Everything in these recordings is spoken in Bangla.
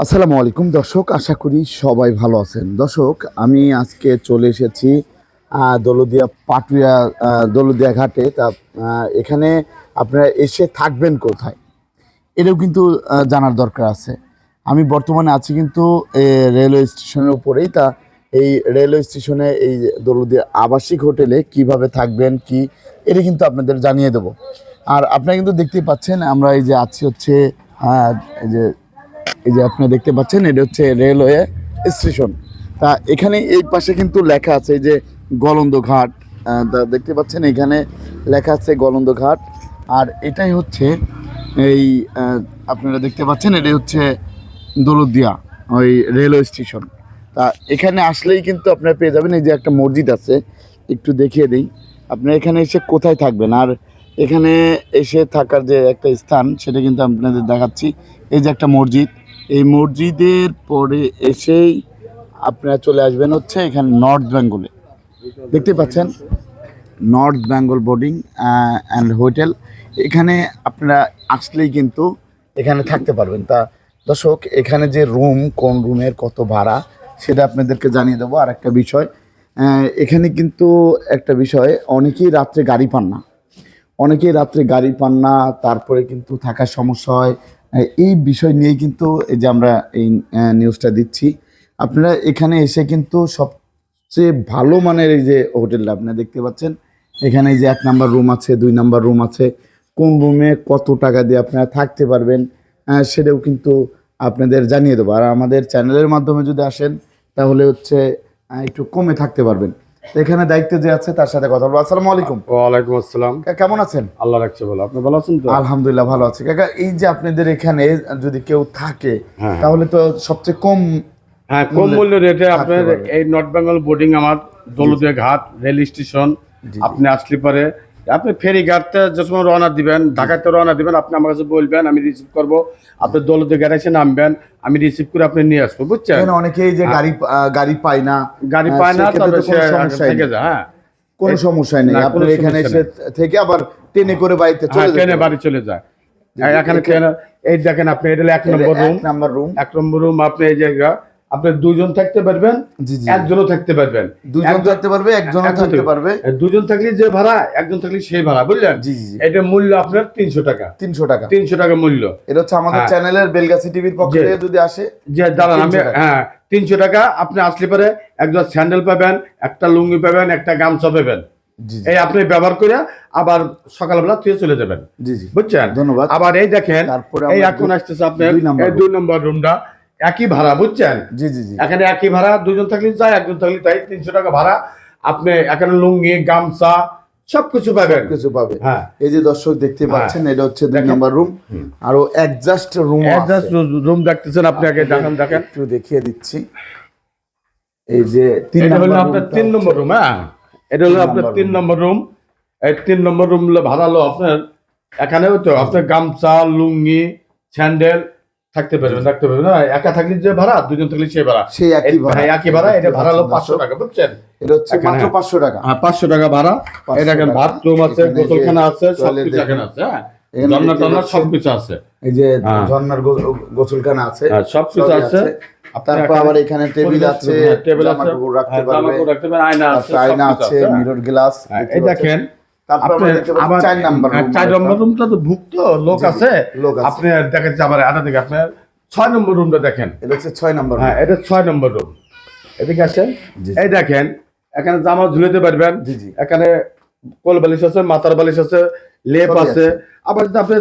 আসসালামু আলাইকুম, দর্শক, আশা করি সবাই ভালো আছেন। দর্শক, আমি আজকে চলে এসেছি দৌলদিয়া পাটুয়া দৌলদিয়া ঘাটে। তা এখানে আপনারা এসে থাকবেন কোথায়? এটাও কিন্তু জানার দরকার আছে। আমি বর্তমানে আছি কিন্তু রেলওয়ে স্টেশনের উপরেই। তা, এই রেলওয়ে স্টেশনে এই দৌলদিয়া আবাসিক হোটেলে কীভাবে থাকবেন, কি, এটা কিন্তু আপনাদের জানিয়ে দেবো। আর আপনারা কিন্তু দেখতেই পাচ্ছেন, আমরা এই যে আছি হচ্ছে এই যে এই যে আপনি দেখতে পাচ্ছেন, এটা হচ্ছে রেলওয়ে স্টেশন। তা এখানে এই পাশে কিন্তু লেখা আছে যে গলন্দ ঘাট। দেখতে পাচ্ছেন, এখানে লেখা আছে গলন্দ ঘাট। আর এটাই হচ্ছে এই আপনারা দেখতে পাচ্ছেন, এটাই হচ্ছে দৌলতদিয়া, ওই রেলওয়ে স্টেশন। তা এখানে আসলেই কিন্তু আপনারা পেয়ে যাবেন, এই যে একটা মসজিদ আছে, একটু দেখিয়ে দিই। আপনারা এখানে এসে কোথায় থাকবেন? আর এখানে এসে থাকার যে একটা স্থান, সেটা কিন্তু আপনাদের দেখাচ্ছি। এই যে একটা মসজিদ এই মসজিদের পরে এসেই আপনারা চলে আসবেন হচ্ছে এখানে নর্থ বেঙ্গলে দেখতে পাচ্ছেন? North Bengal boarding and hotel এখানে আপনারা আসলেই কিন্তু এখানে থাকতে পারবেন। তা দর্শক, এখানে যে রুম কোন রুমের কত ভাড়া, সেটা আপনাদেরকে জানিয়ে দেবো আর একটা বিষয় এখানে কিন্তু একটা বিষয়, অনেকেই রাত্রে গাড়ি পান না। অনেকেই রাত্রে গাড়ি পান না, তারপরে কিন্তু থাকার সমস্যা হয়। এই বিষয় নিয়ে কিন্তু এই যে আমরা এই নিউজটা দিচ্ছি। আপনারা এখানে এসে কিন্তু সবচেয়ে ভালো মানের এই যে হোটেলটা আপনারা দেখতে পাচ্ছেন। এখানে যে এক নাম্বার রুম আছে, দুই নাম্বার রুম আছে। কোন রুমে কত টাকা দিয়ে আপনারা থাকতে পারবেন সেটাও কিন্তু আপনাদের জানিয়ে দেবো। আর আমাদের চ্যানেলের মাধ্যমে যদি আসেন, তাহলে হচ্ছে একটু কমে থাকতে পারবেন। এখানে দায়িত্বে যে আছে তার সাথে কথা বলব। আসসালামু আলাইকুম। ওয়ালাইকুম আসসালাম। কেমন আছেন? আল্লাহ রাখছে বলো আপনি ভালো আছেন তো? আলহামদুলিল্লাহ ভালো আছি। কাকা এই যে আপনাদের এখানে যদি কেউ থাকে হ্যাঁ। তাহলে তো সবচেয়ে কম হ্যাঁ কম মূল্য রেটে আপনার এই নর্থ বেঙ্গল বোর্ডিং আমার দলুদিয়া ঘাট রেল স্টেশন। আপনি আসলে পরে আপনি ফেরি ঘাটতে যে সময় রওনা দিবেন ঢাকাতে রওনা দিবেন আপনি আমার কাছে বলবেন আমি রিসিভ করব। আপনি দৌলদিয়া ঘাটে এসে নামবেন আমি রিসিভ করে আপনি নিয়ে আসব বুঝছেন? অনেকেই যে গাড়ি আহ, গাড়ি পায় না গাড়ি পায় না তবে সে থেকে নেই। যায় হ্যাঁ। কোনো সমস্যাই নেই। না, আপনার এখানে এসে থেকে আবার ট্রেনে করে বাড়িতে হ্যাঁ চলে ট্রেনে যেতে বাড়ি চলে যায়। এখানে ট্রেনে এই দেখেন আপনি এটা এক নম্বর রুম এক নাম্বার রুম এক নম্বর রুম আপনি এই জায়গা আপনি দুজন থাকতে পারবেন একজনও থাকতে পারবেন। দুজন একজন- থাকতে পারবে একজনও একজন থাকতে পারবে। দুজন থাকলে যে ভাড়া একজন থাকলে সেই ভাড়া বুঝলেন? জি জি জি। এটা মূল্য আপনার তিনশো টাকা। তিনশো টাকা। তিনশো টাকা মূল্য। এটা হচ্ছে আমাদের হ্যাঁ। চ্যানেলের বেলগাছি টিভির পক্ষ থেকে যদি আসে যে দাঁড়ান আমি হ্যাঁ তিনশো টাকা আপনি আসলে পরে একজন স্যান্ডেল পাবেন একটা লুঙ্গি পাবেন একটা গামছা পাবেন। এই আপনি ব্যবহার করে আবার সকালবেলা তুই চলে যাবেন। জি জি। বুঝছেন? ধন্যবাদ। আবার এই দেখেন এই এখন আসতেছে আপনার দুই নম্বর এই দুই নম্বর রুমটা একই ভাড়া বুঝছেন? জি জি জি। এখানে একই ভাড়া দুজন থাকলে যায় একজন থাকলে তাই তিনশো টাকা ভাড়া। আপনি এখানে লুঙ্গি গামছা সবকিছু পাবেন। কিছু পাবে হ্যাঁ। এই যে দর্শক দেখতে পাচ্ছেন এটা হচ্ছে দুই। Number room. আরও অ্যাডজাস্ট রুম অ্যাডজাস্ট রুম দেখতেছেন আপনি আগে দেখেন দেখেন। একটু দেখিয়ে দিচ্ছি। এই যে তিন হলো আপনার তিন নম্বর রুম হ্যাঁ। এটা হলো আপনার তিন নম্বর রুম এই তিন নম্বর রুম ভাড়া হলো আপনার এখানেও তো আপনার গামছা লুঙ্গি স্যান্ডেল থাকতে পারবেন থাকতে পারবেন না একা থাকলে যে ভাড়া দুজন থাকলে সে ভাড়া। সেই একই ভাড়া। একই ভাড়া এটা ভাড়া হলো পাঁচশো টাকা বুঝছেন? এটা হচ্ছে মাত্র পাঁচশো টাকা। হ্যাঁ পাঁচশো টাকা ভাড়া। এটা এখানে বাথরুম আছে গোসলখানা আছে এখানে হ্যাঁ? টন্না পাচ্ছেন, সবকিছু আছে। এই যে হ্যাঁ। ঝর্ণার গোসলখানা আছে সবকিছু আছে। তারপর আবার এখানে টেবিল আছে টেবিল আছে। রাখতে পারবে। আয়না আছে আয়না আছে। মিরর গ্লাস এই দেখেন চার নাম্বার হ্যাঁ, রুমটা তো ভুক্ত লোক আছে। লোক আপনি দেখেন আটা আপনার ছয় নম্বর রুমটা দেখেন। এটা হচ্ছে ছয় নাম্বার হ্যাঁ এটা ছয় নম্বর রুম এদিকে আসেন। এই দেখেন এখানে জামা ঝুলাতে পারবেন। জি জি। এখানে কোল বালিশ আছে মাথার বালিশ আছে লেপ আছে। আবার যদি আপনি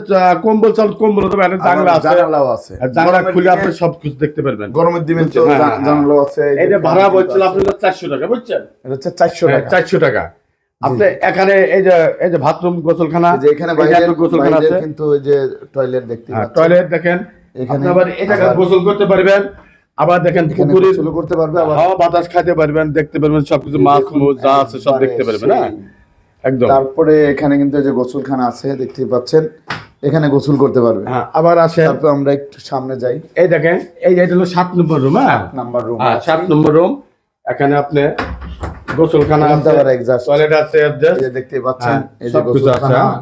কম্বল চাল কম্বল হতে পারেন জানলা আছে। জানালাও আছে। জানলা খুলে আপনি সবকিছু দেখতে পারবেন। গরমের দিনে হ্যাঁ, হ্যাঁ। জানালাও আছে। এটা ভাড়া বলছিল আপনার চারশো টাকা বুঝছেন? এটা হচ্ছে চারশো টাকা। চারশো টাকা। আপনি এখানে এই যে এই যে বাথরুম গোসলখানা যে এখানে গোসলখানা আছে। কিন্তু ওই যে টয়লেট দেখতে পাচ্ছেন। টয়লেট দেখেন। এখানে আবার এই আবার- গোসল করতে পারবেন। আবার দেখেন পুকুরে করতে পারবে আবার হাওয়া বাতাস খাইতে পারবেন দেখতে পারবেন সবকিছু মাছ যা আছে সব দেখতে পারবেন হ্যাঁ? একদম। তারপরে এখানে কিন্তু এই যে গোসলখানা আছে দেখতে পাচ্ছেন এখানে গোসল করতে পারবে। হ্যাঁ আবার আসে তারপর আমরা একটু সামনে যাই। এই দেখেন এই যে এটা হলো সাত নম্বর রুম হ্যাঁ? নাম্বার রুম হ্যাঁ সাত নম্বর রুম এখানে আপনি গোসলখানা আছে টয়লেট আছে adjust, এই যে দেখতে পাচ্ছেন হ্যাঁ, এই যে গোসলখানা। হ্যাঁ।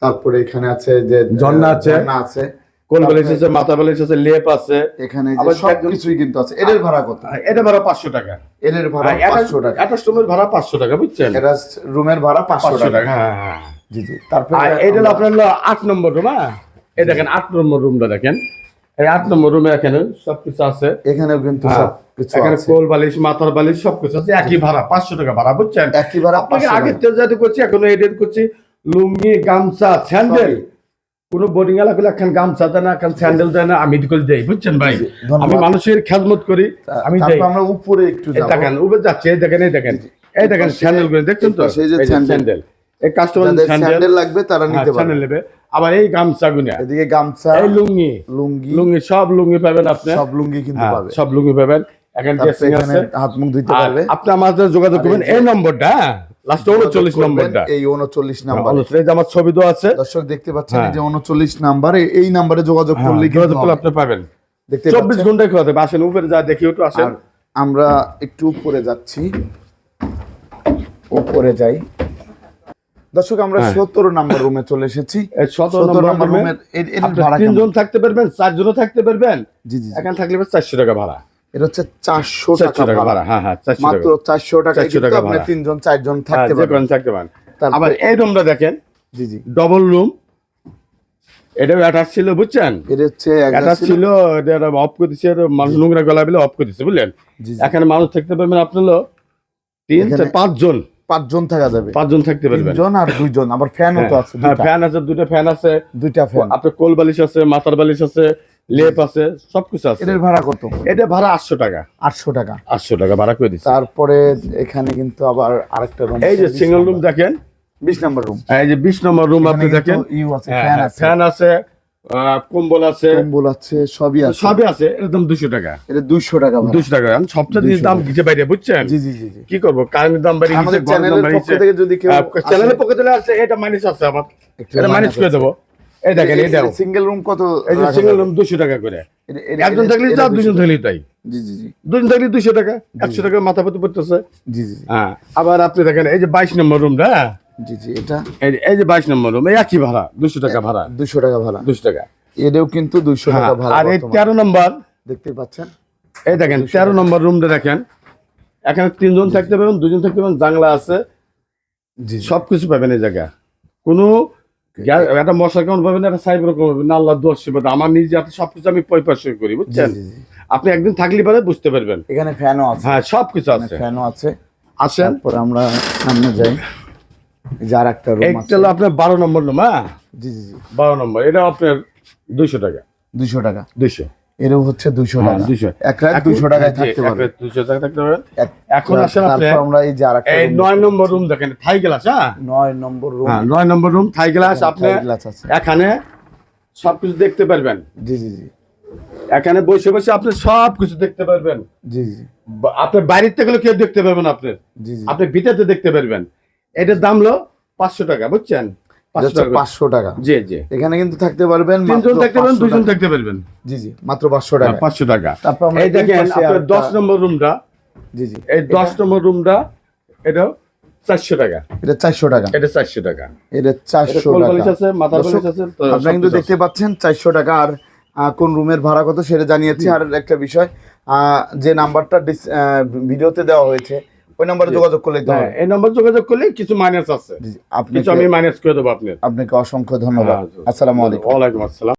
তারপরে এখানে আছে যে ঝর্ণা আছে। আছে। বালিশ আছে মাথা আছে লেপ আছে। এখানে যে আবার সব একজন- কিছুই কিন্তু আছে। এদের ভাড়া কত? এটা ভাড়া পাঁচশো টাকা। এদের ভাড়া পাঁচশো টাকা। একটা রুমের ভাড়া পাঁচশো টাকা বুঝছেন? এটা রুমের ভাড়া পাঁচশো টাকা। হ্যাঁ হ্যাঁ জি জি। তারপরে এটা হলো আপনার আট নম্বর রুম হ্যাঁ? এই দেখেন আট নম্বর রুমটা দেখেন। এই আট নম্বর রুমে এখানে সবকিছু আছে। এখানেও কিন্তু হ্যাঁ, এখানে কোল বালিশ মাথার বালিশ সবকিছু আছে। একই ভাড়া পাঁচশো টাকা ভাড়া বুঝছেন? একই ভাড়া আপনাকে আগে টাকা। করছি এখন এডিট করছি। লুঙ্গি গামছা স্যান্ডেল কোন বোর্ডিং এলাকা এখন গামছা দেয় না এখন স্যান্ডেল দেয় না আমি দেই বুঝছেন ভাই? আমি মানুষের খেদমত করি আমি আমরা উপরে একটু দেখেন উপরে যাচ্ছে এই দেখেন এই দেখেন। এই দেখেন স্যান্ডেল করে দেখছেন তো? এই যে স্যান্ডেল। এই কাস্টমার স্যান্ডেল লাগবে তারা নিতে পারবে। স্যান্ডেল নেবে। আবার এই গামছা গুনা এদিকে গামছা এই লুঙ্গি। লুঙ্গি। লুঙ্গি সব লুঙ্গি পাবেন আপনি। সব লুঙ্গি কিন্তু হ্যাঁ, পাবে। সব লুঙ্গি পাবেন। এখানে ড্রেসিং আছে। হাত মুখ ধুইতে পারবে। আপনি আমাদের যোগাযোগ করবেন। এই নম্বরটা লাস্ট উনচল্লিশ করবেন নম্বরটা। এই উনচল্লিশ নাম্বার। এই যে আমার ছবি তো আছে। দর্শক দেখতে পাচ্ছেন এই হ্যাঁ। যে উনচল্লিশ নাম্বারে এই নাম্বারে যোগাযোগ করলে হ্যাঁ, যোগাযোগ করলে আপনি পাবেন। দেখতে চব্বিশ পাচ্ছেন। ঘন্টায় খোলা থাকবে আসেন উপরে যা দেখি একটু আসেন। আমরা একটু উপরে যাচ্ছি। উপরে যাই। দর্শক আমরা হ্যাঁ। সতেরো নাম্বার রুমে চলে এসেছি। সতেরো নাম্বার রুমে? তিনজন থাকতে পারবেন চারজনও থাকতে পারবেন। জি জি। এখানে থাকলে চারশো টাকা ভাড়া। এটা হচ্ছে চারশো টাকা ভাড়া। হ্যাঁ হ্যাঁ চারশো মাত্র টাকা। চারশো টাকা টাকা আপনি। তিনজন চারজন হ্যাঁ, থাকতে পারবেন। থাকতে পারেন। আবার এই রুমটা দেখেন জি জি। ডবল রুম এটাও অ্যাটাচ ছিল বুঝছেন? এটা হচ্ছে অ্যাটাচ ছিল এটা অফ করে দিচ্ছে মানুষ নোংরা গলা বলে অফ করে দিচ্ছে বুঝলেন। এখানে মানুষ থাকতে পারবেন আপনার তিন চার, পাঁচজন। পাঁচজন থাকা যাবে। পাঁচজন থাকতে পারবেন। তিনজন আর দুইজন আবার ফ্যানও তো আছে হ্যাঁ ফ্যান আছে দুটো ফ্যান আছে। দুইটা ফ্যান আপনার কোল বালিশ আছে মাথার বালিশ আছে লেপ আছে সবকিছু আছে। এটার ভাড়া কত? এটা ভাড়া আটশো টাকা। আটশো টাকা। আটশো টাকা ভাড়া করে দিচ্ছে। তারপরে এখানে কিন্তু আবার আরেকটা রুম এই যে সিঙ্গেল রুম দেখেন। বিশ নম্বর রুম এই যে বিশ নম্বর রুম আপনি দেখেন। ইউ আছে হ্যাঁ, ফ্যান হ্যাঁ, আছে। ফ্যান আছে। কম্বল আছে। কম্বল আছে সবই আছে। সবই আছে। একদম দুশো টাকা। এটা দুইশো টাকা ভাড়া। দুশো টাকা। এখন সবচেয়ে জিনিস দাম দিচ্ছে বাইরে বুঝছেন? জি জি জি কি করব? কারেন্টের দাম বেড়ে আমাদের চ্যানেলের পক্ষ থেকে যদি কেউ চ্যানেলের পক্ষে দিলে আছে এটা মাইনাস আছে আমার। এটা মাইনাস করে দেবো। এই দেখেন এটাও সিঙ্গেল রুম কত এই যে সিঙ্গেল রুম দুশো টাকা করে। একজন থাকলে 200 দুজন থাকলে তাই। জি জি জি। দুজন থাকলে দুশো টাকা। একশো টাকা মাথা পতি পড়তেছে। জি জি। হ্যাঁ। আবার আপনি দেখেন এই যে বাইশ নম্বর রুমটা জি জি এটা এই যে- বাইশ নম্বর রুম এই একই ভাড়া দুশো টাকা ভাড়া। দুইশো টাকা ভাড়া। দুশো টাকা। এটাও কিন্তু দুইশো হ্যাঁ, টাকা ভাড়া আর এই তেরো নম্বর দেখতে পাচ্ছেন? এই দেখেন তেরো নম্বর রুমটা দেখেন। এখানে তিনজন থাকতে পারবেন দুজন থাকতে পারবেন জানলা আছে। জি সব কিছু পাবেন এই জায়গা কোনো একটা মশা কেমন পাবেন একটা সাইবার কেমন পাবেন আল্লাহ দোষ পাবেন আমার নিজে হাতে সবকিছু আমি পয়পাশয় করি বুঝছেন। আপনি একদিন থাকলে পারে বুঝতে পারবেন। এখানে ফ্যানও আছে। হ্যাঁ সব কিছু আছে। ফ্যানও আছে। আসেন। পরে আমরা সামনে যাই। এই যে আর একটা রুম হলো আপনার বারো নম্বর রুম হ্যাঁ? জি জি জি। বারো নম্বর এটা আপনার দুইশো টাকা। দুইশো টাকা। দুইশো। এরও হচ্ছে দুইশো হ্যাঁ, টাকা। 200 এক রাত দুইশো টাকায় থাকতে পারবে। দুইশো টাকা থাকতে এখন আসেন আপনি আমরা এই যে আর একটা এই নয় নম্বর রুম দেখেন থাই গ্লাস হ্যাঁ? নয় নম্বর রুম হ্যাঁ নয় নম্বর রুম থাই গ্লাস আপনি এখানে সবকিছু দেখতে পারবেন। জি জি জি। এখানে বসে বসে আপনি সব কিছু দেখতে পারবেন। জি জি। আপনার বাড়ির থেকে কেউ দেখতে পারবেন আপনি। জি জি। আপনি ভিতরে দেখতে পারবেন। এটার দাম হলো পাঁচশো টাকা বুঝছেন? পাঁচশো টাকা। জি জি। এখানে কিন্তু থাকতে পারবেন তিনজন থাকতে পারবেন দুজন থাকতে পারবেন। জি জি মাত্র পাঁচশো টাকা। পাঁচশো টাকা। তারপর এই দেখেন আপনার দশ নম্বর রুমটা। জি জি। এই দশ নম্বর রুমটা এটাও চারশো টাকা। এটা চারশো টাকা। এটা চারশো টাকা। এটা এটা চারশো টাকা। আছে মাথা আছে আপনারা কিন্তু দেখতে পাচ্ছেন চারশো টাকা। আর কোন রুমের ভাড়া কত সেটা জানিয়েছি। আর একটা বিষয় যে নাম্বারটা ভিডিওতে দেওয়া হয়েছে ওই নাম্বারে যোগাযোগ করলে। হ্যাঁ, এই নম্বর যোগাযোগ করলে কিছু মাইনাস আছে। কিছু আমি আপনাকে মাইনাস করে দেবো আপনার আপনাকে অসংখ্য ধন্যবাদ। হ্যাঁ, আসসালামু আলাইকুম। ওয়ালাইকুম আসসালাম।